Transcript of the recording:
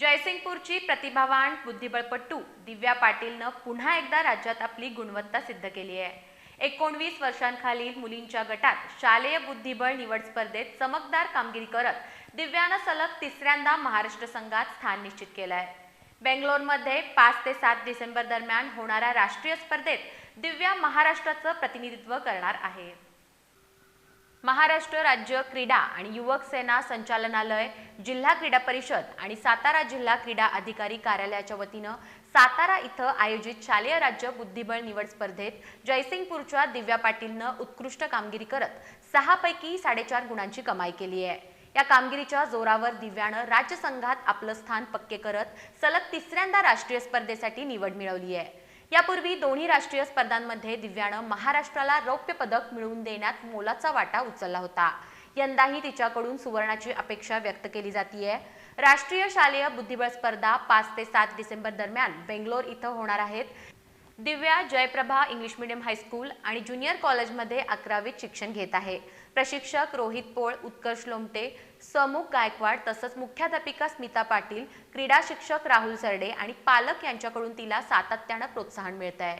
जयसिंगपूरची प्रतिभावान बुद्धिबळपटू दिव्या पाटीलनं पुन्हा एकदा राज्यात आपली गुणवत्ता सिद्ध केली आहे. एकोणवीस वर्षांखालील मुलींच्या गटात शालेय बुद्धिबळ निवड स्पर्धेत चमकदार कामगिरी करत दिव्यानं सलग तिसऱ्यांदा महाराष्ट्र संघात स्थान निश्चित केलं आहे बेंगलोरमध्ये पाच ते सात डिसेंबर दरम्यान होणाऱ्या राष्ट्रीय स्पर्धेत दिव्या महाराष्ट्राचं प्रतिनिधित्व करणार आहे. महाराष्ट्र राज्य क्रीडा आणि युवक सेना संचालनालय जिल्हा क्रीडा परिषद आणि सातारा जिल्हा क्रीडा अधिकारी कार्यालयाच्या वतीनं सातारा इथं आयोजित शालेय राज्य बुद्धिबळ निवड स्पर्धेत जयसिंगपूरच्या दिव्या पाटीलनं उत्कृष्ट कामगिरी करत सहापैकी साडेचार गुणांची कमाई केली आहे. या कामगिरीच्या जोरावर दिव्यानं राज्य संघात आपलं स्थान पक्के करत सलग तिसऱ्यांदा राष्ट्रीय स्पर्धेसाठी निवड मिळवली आहे. यापूर्वी दोन्ही राष्ट्रीय स्पर्धांमध्ये दिव्यानं महाराष्ट्राला रौप्य पदक मिळवून देण्यात मोलाचा वाटा उचलला होता. यंदाही तिच्याकडून सुवर्णाची अपेक्षा व्यक्त केली जातीये. राष्ट्रीय शालेय बुद्धिबळ स्पर्धा पाच ते सात डिसेंबर दरम्यान बेंगलोर इथं होणार आहेत. Divya Jayaprabha English medium high school आणि ज्युनियर कॉलेजमध्ये अकरावीत शिक्षण घेत आहे. प्रशिक्षक रोहित पोळ उत्कर्ष लोमटे समुख गायकवाड तसंच मुख्याध्यापिका स्मिता पाटील क्रीडा शिक्षक राहुल सरडे आणि पालक यांच्याकडून तिला सातत्यानं प्रोत्साहन मिळत आहे